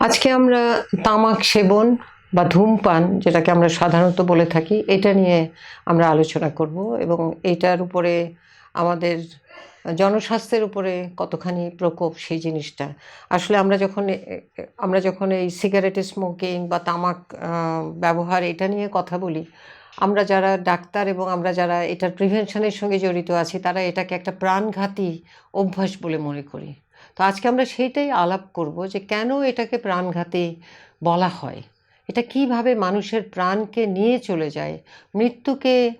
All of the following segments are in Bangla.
আজকে আমরা তামাক সেবন বা ধূমপান, যেটাকে আমরা সাধারণত বলে থাকি, এটা নিয়ে আমরা আলোচনা করব এবং এটার উপরে আমাদের জনস্বাস্থ্যের উপরে কতখানি প্রকোপ, সেই জিনিসটা। আসলে আমরা যখন আমরা যখন এই সিগারেট স্মোকিং বা তামাক ব্যবহার এটা নিয়ে কথা বলি, আমরা যারা ডাক্তার এবং আমরা যারা এটার প্রিভেনশনের সঙ্গে জড়িত আছি, তারা এটাকে একটা প্রাণঘাতী অভ্যাস বলে মনে করি। তো আজকে আমরা সেইটাই আলাপ করব যে কেন এটাকে প্রাণঘাতী বলা হয়। এটা কীভাবে মানুষের প্রাণকে নিয়ে চলে যায়? মৃত্যুকে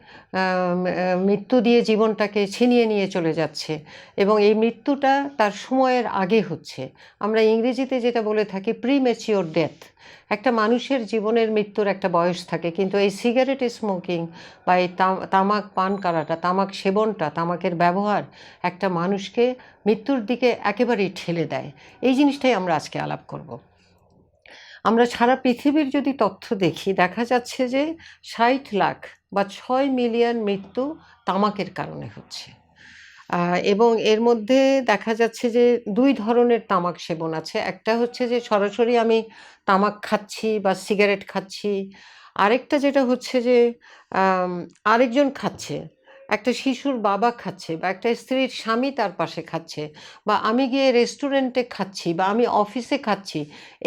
মৃত্যু দিয়ে জীবনটাকে ছিনিয়ে নিয়ে চলে যাচ্ছে এবং এই মৃত্যুটা তার সময়ের আগে হচ্ছে। আমরা ইংরেজিতে যেটা বলে থাকি প্রি ম্যাচিওর ডেথ একটা মানুষের জীবনের মৃত্যুর একটা বয়স থাকে, কিন্তু এই সিগারেট স্মোকিং বা এই তাম- তামাক পান করাটা, তামাক সেবনটা, তামাকের ব্যবহার একটা মানুষকে মৃত্যুর দিকে একেবারেই ঠেলে দেয়। এই জিনিসটাই আমরা আজকে আলাপ করব। আমরা সারা পৃথিবীর যদি তথ্য দেখি, দেখা যাচ্ছে যে ষাট লাখ বা ছয় মিলিয়ন মৃত্যু তামাকের কারণে হচ্ছে। এবং এর মধ্যে দেখা যাচ্ছে যে দুই ধরনের তামাক সেবন আছে। একটা হচ্ছে যে সরাসরি আমি তামাক খাচ্ছি বা সিগারেট খাচ্ছি। আরেকটা যেটা হচ্ছে যে আরেকজন খাচ্ছে। একটা শিশুর বাবা খাচ্ছে বা একটা স্ত্রীর স্বামী তার পাশে খাচ্ছে বা আমি গিয়ে রেস্টুরেন্টে খাচ্ছি বা আমি অফিসে খাচ্ছি,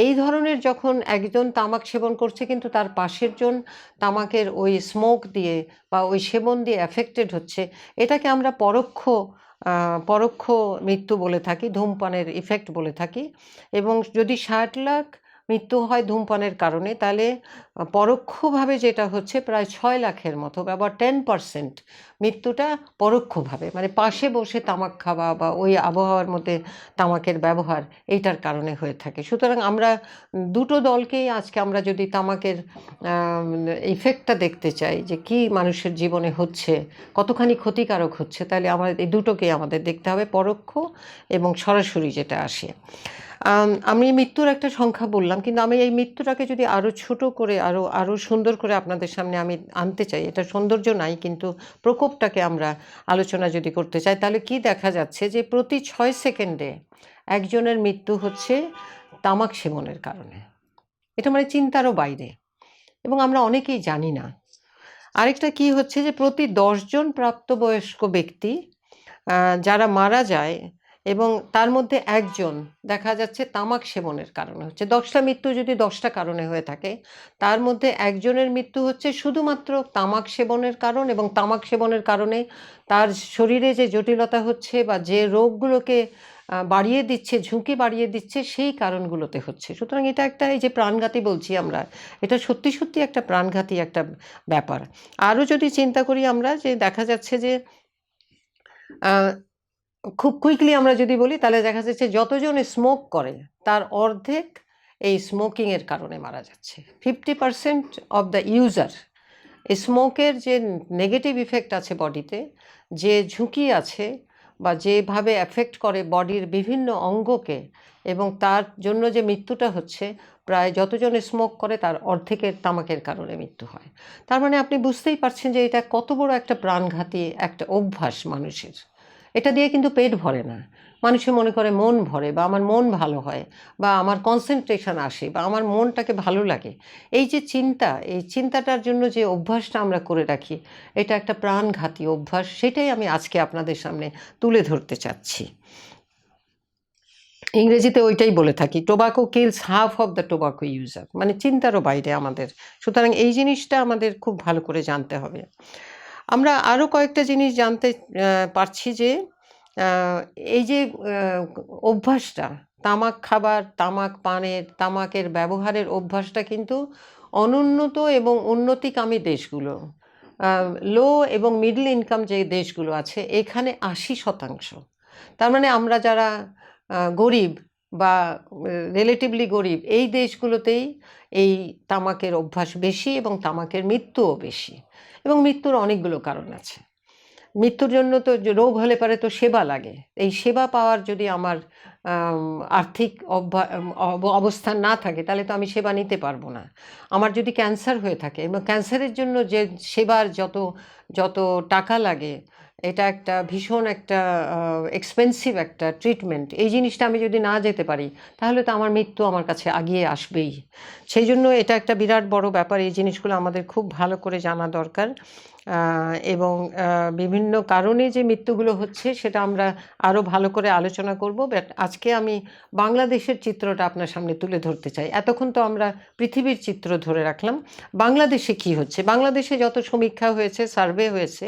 এই ধরনের যখন একজন তামাক সেবন করছে কিন্তু তার পাশের জন তামাকের ওই স্মোক দিয়ে বা ওই সেবন দিয়ে অ্যাফেক্টেড হচ্ছে, এটাকে আমরা পরোক্ষ পরোক্ষ মৃত্যু বলে থাকি, ধূমপানের ইফেক্ট বলে থাকি এবং যদি ষাট লাখ মৃত্যু হয় ধূমপানের কারণে, তাহলে পরোক্ষভাবে যেটা হচ্ছে প্রায় ছয় লাখের মতো, আবার টেন পার্সেন্ট মৃত্যুটা পরোক্ষভাবে মানে পাশে বসে তামাক খাওয়া বা ওই আবহাওয়ার মধ্যে তামাকের ব্যবহার এইটার কারণে হয়ে থাকে। সুতরাং আমরা দুটো দলকেই আজকে আমরা যদি তামাকের ইফেক্টটা দেখতে চাই, যে কি মানুষের জীবনে হচ্ছে, কতখানি ক্ষতিকারক হচ্ছে, তাহলে আমাদের, এই দুটোকেই আমাদের দেখতে হবে, পরোক্ষ এবং সরাসরি যেটা আসে। আম, মৃত্যুর একটা সংখ্যা বললাম কিন্তু আমি এই মৃত্যুটাকে যদি আরও ছোট করে আরও আরও সুন্দর করে আপনাদের সামনে আমি আনতে চাই এটা সৌন্দর্য নাই কিন্তু প্রকোপটাকে আমরা আলোচনা যদি করতে চাই তাহলে কি দেখা যাচ্ছে যে প্রতি ছয় সেকেন্ডে একজনের মৃত্যু হচ্ছে তামাক সেবনের কারণে। এটা মানে চিন্তারও বাইরে। এবং আমরা অনেকেই জানি না। আরেকটা কি হচ্ছে যে প্রতি দশজন প্রাপ্তবয়স্ক ব্যক্তি যারা মারা যায় এবং তার মধ্যে একজন, দেখা যাচ্ছে তামাক সেবনের কারণে হচ্ছে। দশটা মৃত্যু যদি দশটা কারণে হয়ে থাকে, তার মধ্যে একজনের মৃত্যু হচ্ছে শুধুমাত্র তামাক সেবনের কারণ এবং তামাক সেবনের কারণে তার শরীরে যে জটিলতা হচ্ছে বা যে রোগগুলোকে বাড়িয়ে দিচ্ছে, ঝুঁকি বাড়িয়ে দিচ্ছে, সেই কারণগুলোতে হচ্ছে। সুতরাং এটা একটা এই যে প্রাণঘাতী বলছি আমরা, এটা সত্যি সত্যি একটা প্রাণঘাতী একটা ব্যাপার। আরও যদি চিন্তা করি আমরা যে দেখা যাচ্ছে যে খুব কুইকলি আমরা যদি বলি, তাহলে দেখা যাচ্ছে যতজন স্মোক করে, তার অর্ধেক এই স্মোকিংয়ের কারণে মারা যাচ্ছে। Fifty percent of the user স্মোকের যে নেগেটিভ ইফেক্ট আছে বডিতে যে ঝুঁকি আছে বা যেভাবে এফেক্ট করে বডির বিভিন্ন অঙ্গকে এবং তার জন্য যে মৃত্যুটা হচ্ছে, প্রায় যতজন স্মোক করে, তার অর্ধেকের তামাকের কারণে মৃত্যু হয়। তার মানে আপনি বুঝতেই পারছেন যে এটা কত বড় একটা প্রাণঘাতী একটা অভ্যাস মানুষের। এটা দিয়ে কিন্তু পেট ভরে না। মানুষে মনে করে মন ভরে বা আমার মন ভালো হয় বা আমার কনসেন্ট্রেশন আসে বা আমার মনটাকে ভালো লাগে। এই যে চিন্তা, এই চিন্তাটার জন্য যে অভ্যাসটা আমরা করে রাখি, এটা একটা প্রাণঘাতী অভ্যাস, সেটাই আমি আজকে আপনাদের সামনে তুলে ধরতে চাচ্ছি। ইংরেজিতে ওইটাই বলে থাকি tobacco kills half of the tobacco user মানে চিন্তারও বাইরে আমাদের। সুতরাং এই জিনিসটা আমাদের খুব ভালো করে জানতে হবে। আমরা আরও কয়েকটা জিনিস জানতে পারছি যে এই যে অভ্যাসটা, তামাক খাবার, তামাক পানের, তামাকের ব্যবহারের অভ্যাসটা কিন্তু অনুন্নত এবং উন্নতিকামী দেশগুলো লো এবং মিডল ইনকাম যে দেশগুলো আছে, এখানে আশি শতাংশ। তার মানে আমরা যারা গরিব বা রিলেটিভলি গরিব, এই দেশগুলোতেই এই তামাকের অভ্যাস বেশি এবং তামাকের মৃত্যুও বেশি। এবং মৃত্যুর অনেকগুলো কারণ আছে। মৃত্যুর জন্য তো রোগ হলে পারে তো সেবা লাগে। এই সেবা পাওয়ার যদি আমার আর্থিক অবস্থান না থাকে, তাহলে তো আমি সেবা নিতে পারব না। আমার যদি ক্যান্সার হয়ে থাকে, এবং ক্যান্সারের জন্য যে সেবার যত যত টাকা লাগে এটা একটা ভীষণ একটা এক্সপেন্সিভ একটা ট্রিটমেন্ট এই জিনিসটা আমি যদি না যেতে পারি, তাহলে তো আমার মৃত্যু আমার কাছে আগিয়ে আসবেই। সেই জন্য এটা একটা বিরাট বড় ব্যাপার। এই জিনিসগুলো আমাদের খুব ভালো করে জানা দরকার। এবং বিভিন্ন কারণে যে মৃত্যুগুলো হচ্ছে সেটা আমরা আরও ভালো করে আলোচনা করব। বাট আজকে আমি বাংলাদেশের চিত্রটা আপনার সামনে তুলে ধরতে চাই। এতক্ষণ তো আমরা পৃথিবীর চিত্র ধরে রাখলাম। বাংলাদেশে কি হচ্ছে? বাংলাদেশে যত সমীক্ষা হয়েছে, সার্ভে হয়েছে,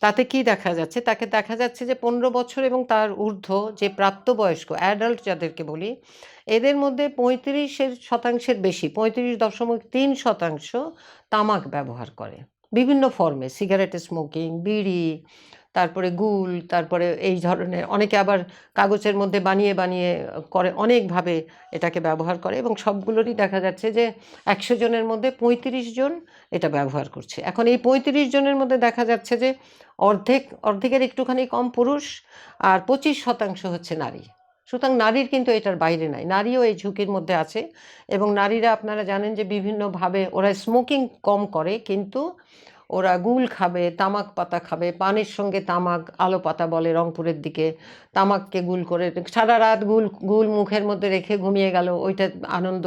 তাতে কি দেখা যাচ্ছে? তাকে দেখা যাচ্ছে যে পনেরো বছর এবং তার ঊর্ধ্ব যে প্রাপ্তবয়স্ক, অ্যাডাল্ট যাদেরকে বলি, এদের মধ্যে পঁয়ত্রিশের শতাংশের বেশি, পঁয়ত্রিশ দশমিক তিন শতাংশ তামাক ব্যবহার করে। বিভিন্ন ফর্মে সিগারেট স্মোকিং বিড়ি, তারপরে গুল, তারপরে এই ধরনের, অনেকে আবার কাগজের মধ্যে বানিয়ে বানিয়ে করে, অনেকভাবে এটাকে ব্যবহার করে এবং সবগুলোরই দেখা যাচ্ছে যে একশো জনের মধ্যে পঁয়ত্রিশ জন এটা ব্যবহার করছে। এখন এই পঁয়ত্রিশ জনের মধ্যে দেখা যাচ্ছে যে অর্ধেক, অর্ধেকের একটুখানি কম পুরুষ আর পঁচিশ শতাংশ হচ্ছে নারী। সুতরাং নারীর কিন্তু এটার বাইরে নাই। নারীও এই ঝুঁকির মধ্যে আছে এবং নারীরা আপনারা জানেন যে বিভিন্নভাবে ওরা স্মোকিং কম করে, কিন্তু ওরা গুল খাবে, তামাক পাতা খাবে, পানের সঙ্গে তামাক, আলো পাতা বলে রংপুরের দিকে তামাককে গুল করে সারা রাত গুল গুল মুখের মধ্যে রেখে ঘুমিয়ে গেল, ওইটা আনন্দ।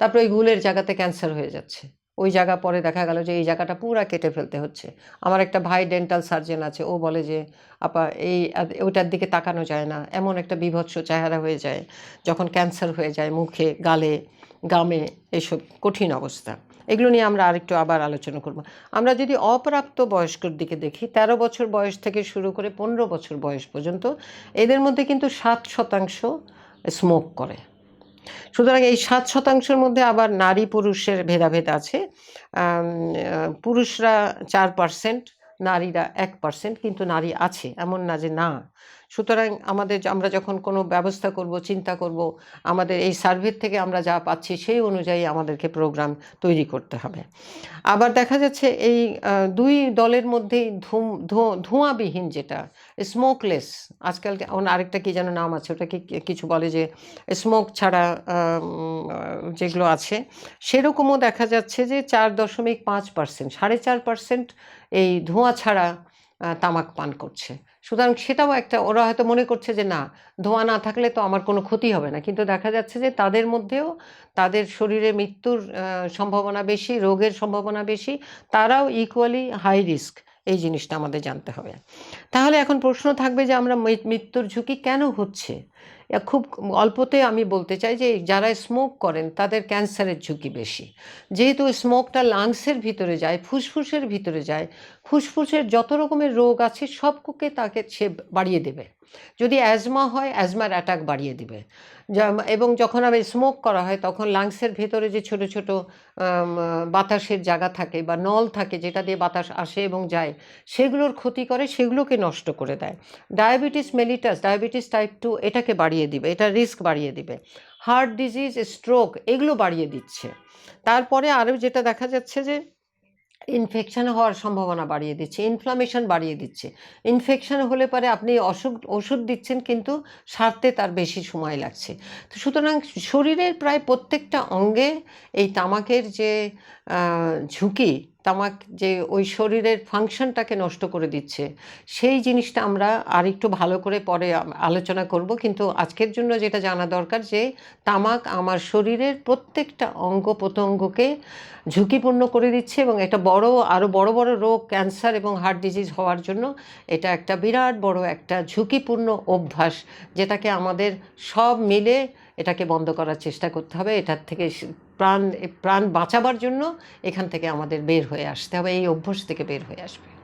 তারপরে ওই গুলের জায়গাতে ক্যান্সার হয়ে যাচ্ছে। ওই জায়গা পরে দেখা গেল যে এই জায়গাটা পুরা কেটে ফেলতে হচ্ছে। আমার একটা ভাই ডেন্টাল সার্জন আছে, ও বলে যে, আপা, এই ওইটার দিকে তাকানো যায় না। এমন একটা বিভৎস চেহারা হয়ে যায়, যখন ক্যান্সার হয়ে যায় মুখে, গালে, গামে, এসব কঠিন অবস্থা। এগুলো নিয়ে আমরা আরেকটু আবার আলোচনা করব। আমরা যদি অপ্রাপ্ত বয়স্কর দিকে দেখি ১৩ বছর বয়স থেকে শুরু করে পনেরো বছর বয়স পর্যন্ত, এদের মধ্যে কিন্তু সাত শতাংশ স্মোক করে। সুতরাং এই সাত শতাংশের মধ্যে আবার নারী পুরুষের ভেদাভেদ আছে। পুরুষরা চার পার্সেন্ট নারীরা এক পার্সেন্ট কিন্তু নারী আছে, এমন না যে না। সুতরাং আমাদের আমরা যখন কোনো ব্যবস্থা করব, চিন্তা করব, আমাদের এই সার্ভের থেকে আমরা যা পাচ্ছি সেই অনুযায়ী আমাদেরকে প্রোগ্রাম তৈরি করতে হবে। আবার দেখা যাচ্ছে এই দুই দলের মধ্যেই ধুম ধোঁয়াবিহীন যেটা স্মোকলেস আজকাল আরেকটা কি যেন নাম আছে ওটা কি, কিছু বলে যে স্মোক ছাড়া যেগুলো আছে, সেরকমও দেখা যাচ্ছে যে, চার দশমিক পাঁচ পার্সেন্ট সাড়ে চার পার্সেন্ট এই ধোঁয়া ছাড়া তামাক পান করছে। সুতরাং সেটাও একটা, ওরা হয়তো মনে করছে যে না, ধোঁয়া না থাকলে তো আমার কোনো ক্ষতি হবে না। কিন্তু দেখা যাচ্ছে যে তাদের মধ্যেও, তাদের শরীরে মৃত্যুর সম্ভাবনা বেশি, রোগের সম্ভাবনা বেশি, তারাও ইকুয়ালি হাই রিস্ক এই জিনিসটা আমাদের জানতে হবে। তাহলে এখন প্রশ্ন থাকবে যে আমরা মৃত্যুর ঝুঁকি কেন হচ্ছে? খুব অল্পতে আমি বলতে চাই যে যারা স্মোক করেন, তাদের ক্যান্সারের ঝুঁকি বেশি। যেহেতু স্মোকটা লাংসের ভিতরে যায়, ফুসফুসের ভিতরে যায়, ফুসফুসের যত রকমের রোগ আছে সবকে তাকে সে বাড়িয়ে দেবে। যদি অ্যাজমা হয় অ্যাজমার অ্যাটাক বাড়িয়ে দিবে। এবং যখন আবার স্মোক করা হয়, তখন লাংসের ভেতরে যে ছোট ছোট বাতাসের জায়গা থাকে বা নল থাকে, যেটা দিয়ে বাতাস আসে এবং যায়, সেগুলোর ক্ষতি করে, সেগুলোকে নষ্ট করে দেয়। Diabetes mellitus diabetes type two এটাকে বাড়িয়ে দিবে, এটা রিস্ক বাড়িয়ে দিবে। হার্ট ডিজিজ স্ট্রোক এগুলো বাড়িয়ে দিচ্ছে। তারপরে আরও যেটা দেখা যাচ্ছে যে ইনফেকশান হওয়ার সম্ভাবনা বাড়িয়ে দিচ্ছে ইনফ্লামেশন বাড়িয়ে দিচ্ছে। ইনফেকশান হলে পরে আপনি অসুখ, ওষুধ দিচ্ছেন কিন্তু সারতে তার বেশি সময় লাগছে। তো সুতরাং শরীরের প্রায় প্রত্যেকটা অঙ্গে এই তামাকের যে ঝুঁকি তামাক যে ওই শরীরের ফাংশনটাকে নষ্ট করে দিচ্ছে, সেই জিনিসটা আমরা আরেকটু ভালো করে পরে আলোচনা করব। কিন্তু আজকের জন্য যেটা জানা দরকার যে, তামাক আমার শরীরের প্রত্যেকটা অঙ্গ প্রত্যঙ্গকে ঝুঁকিপূর্ণ করে দিচ্ছে এবং এটা বড় আরও বড় বড় রোগ, ক্যান্সার এবং হার্ট ডিজিজ হওয়ার জন্য এটা একটা বিরাট বড় একটা ঝুঁকিপূর্ণ অভ্যাস যেটাকে আমাদের সব মিলে এটাকে বন্ধ করার চেষ্টা করতে হবে। এটার থেকে প্রাণ প্রাণ বাঁচাবার জন্য এখান থেকে আমাদের বের হয়ে আসতে হবে। এই অভ্যাস থেকে বের হয়ে আসবে।